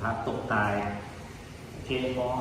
พระตกตาย โอเคมอง